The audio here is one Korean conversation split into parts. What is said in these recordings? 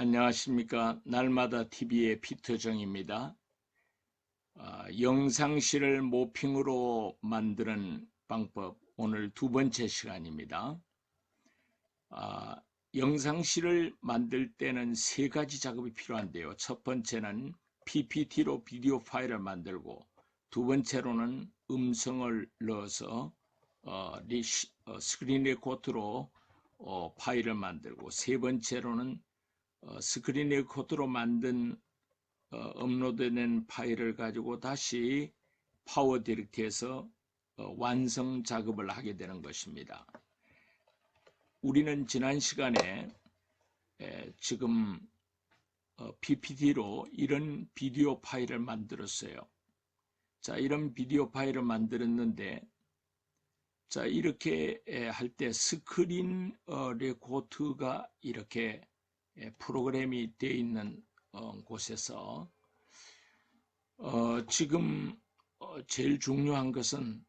안녕하십니까. 날마다 TV의 피터정입니다. 아, 영상실을 모핑으로 만드는 방법 오늘 두 번째 시간입니다. 아, 영상실을 만들 때는 세 가지 작업이 필요한데요. 첫 번째는 PPT로 비디오 파일을 만들고 두 번째로는 음성을 넣어서 어, 리시, 어, 스크린 레코드로 어, 파일을 만들고 세 번째로는 어, 스크린 레코드로 만든 어, 업로드된 파일을 가지고 다시 파워 디렉트에서 어, 완성 작업을 하게 되는 것입니다. 우리는 지난 시간에 에, 지금 어, PPT로 이런 비디오 파일을 만들었어요. 자, 이런 비디오 파일을 만들었는데 자, 이렇게 할 때 스크린 어, 레코드가 이렇게 예, 프로그램이 되어 있는 어, 곳에서 어, 지금 어, 제일 중요한 것은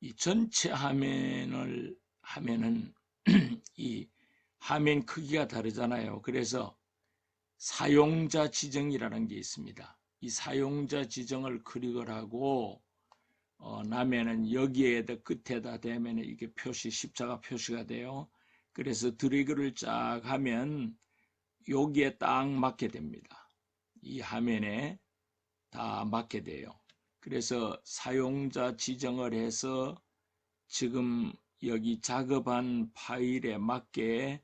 이 전체 화면을 하면은 이 화면 크기가 다르잖아요. 그래서 사용자 지정이라는 게 있습니다. 이 사용자 지정을 클릭을 하고 어, 나면은 여기에다 끝에다 대면 이게 표시 십자가 표시가 돼요. 그래서 드래그를 쫙 하면 여기에 딱 맞게 됩니다. 이 화면에 다 맞게 돼요. 그래서 사용자 지정을 해서 지금 여기 작업한 파일에 맞게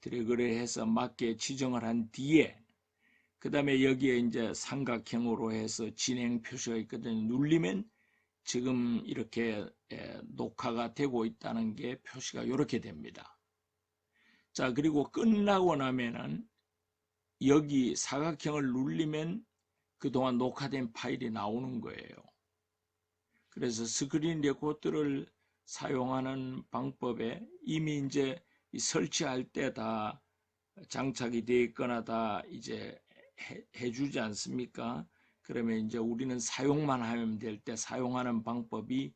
드래그를 해서 맞게 지정을 한 뒤에 그 다음에 여기에 이제 삼각형으로 해서 진행 표시가 있거든요. 눌리면 지금 이렇게 녹화가 되고 있다는 게 표시가 이렇게 됩니다. 자, 그리고 끝나고 나면은 여기 사각형을 눌리면 그동안 녹화된 파일이 나오는 거예요. 그래서 스크린 레코드를 사용하는 방법에 이미 이제 설치할 때 다 장착이 되어 있거나 다 이제 해, 해주지 않습니까? 그러면 이제 우리는 사용만 하면 될 때 사용하는 방법이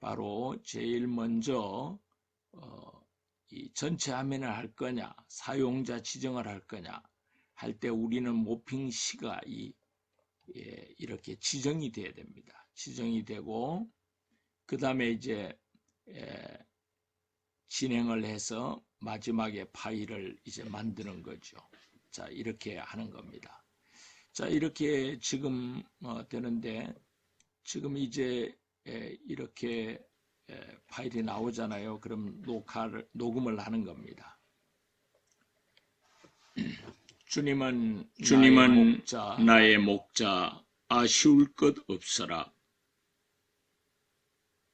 바로 제일 먼저 어, 이 전체 화면을 할 거냐, 사용자 지정을 할 거냐 할 때 우리는 모핑 시가 이, 예, 이렇게 지정이 돼야 됩니다. 지정이 되고 그 다음에 이제 예, 진행을 해서 마지막에 파일을 이제 만드는 거죠. 자 이렇게 하는 겁니다. 자 이렇게 지금 어, 되는데 지금 이제 예, 이렇게 파일이 나오잖아요. 그럼 녹화를 녹음을 하는 겁니다. 주님은 주님은 나의 목자, 나의 목자 아쉬울 것 없어라.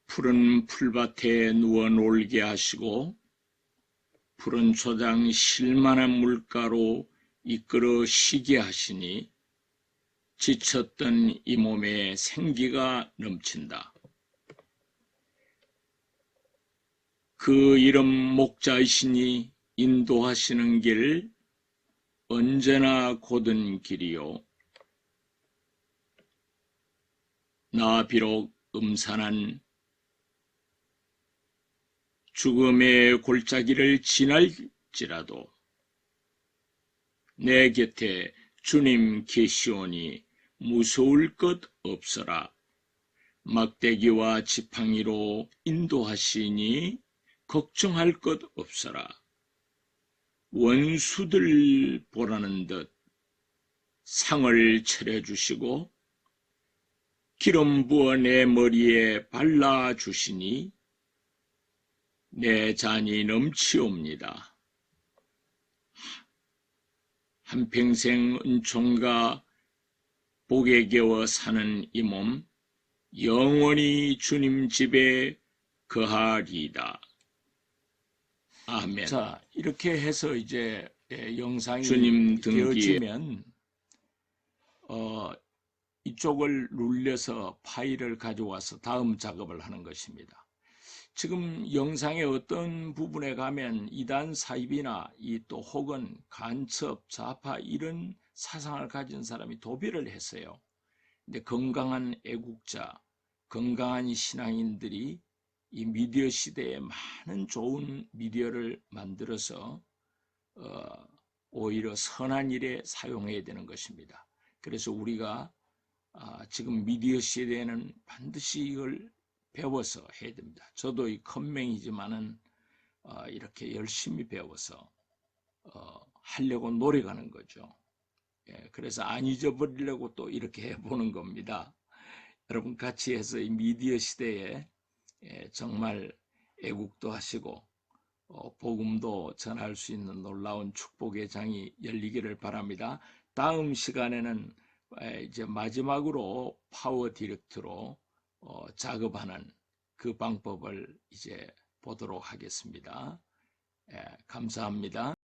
푸른 풀밭에 누워 놀게 하시고 푸른 초장 실만한 물가로 이끌어 쉬게 하시니 지쳤던 이 몸에 생기가 넘친다. 그 이름 목자이시니 인도하시는 길 언제나 고든 길이요. 나 비록 음산한 죽음의 골짜기를 지날지라도 내 곁에 주님 계시오니 무서울 것 없어라. 막대기와 지팡이로 인도하시니 걱정할 것 없어라. 원수들 보라는 듯 상을 차려주시고 기름 부어 내 머리에 발라주시니 내 잔이 넘치옵니다. 한평생 은총과 복에 겨워 사는 이 몸 영원히 주님 집에 거하리이다. 아멘. 자, 이렇게 해서 이제 예, 영상이 주님 되어지면 어, 이쪽을 눌려서 파일을 가져와서 다음 작업을 하는 것입니다. 지금 영상의 어떤 부분에 가면 이단 사입이나 이 또 혹은 간첩, 좌파 이런 사상을 가진 사람이 도배를 했어요. 근데 건강한 애국자, 건강한 신앙인들이 이 미디어 시대에 많은 좋은 미디어를 만들어서 어, 오히려 선한 일에 사용해야 되는 것입니다. 그래서 우리가 아, 지금 미디어 시대에는 반드시 이걸 배워서 해야 됩니다. 저도 이 컴맹이지만은 어, 이렇게 열심히 배워서 어, 하려고 노력하는 거죠. 예, 그래서 안 잊어버리려고 또 이렇게 해보는 겁니다. 여러분 같이 해서 이 미디어 시대에 예, 정말 애국도 하시고 어, 복음도 전할 수 있는 놀라운 축복의 장이 열리기를 바랍니다. 다음 시간에는 에, 이제 마지막으로 파워 디렉트로 어, 작업하는 그 방법을 이제 보도록 하겠습니다. 예, 감사합니다.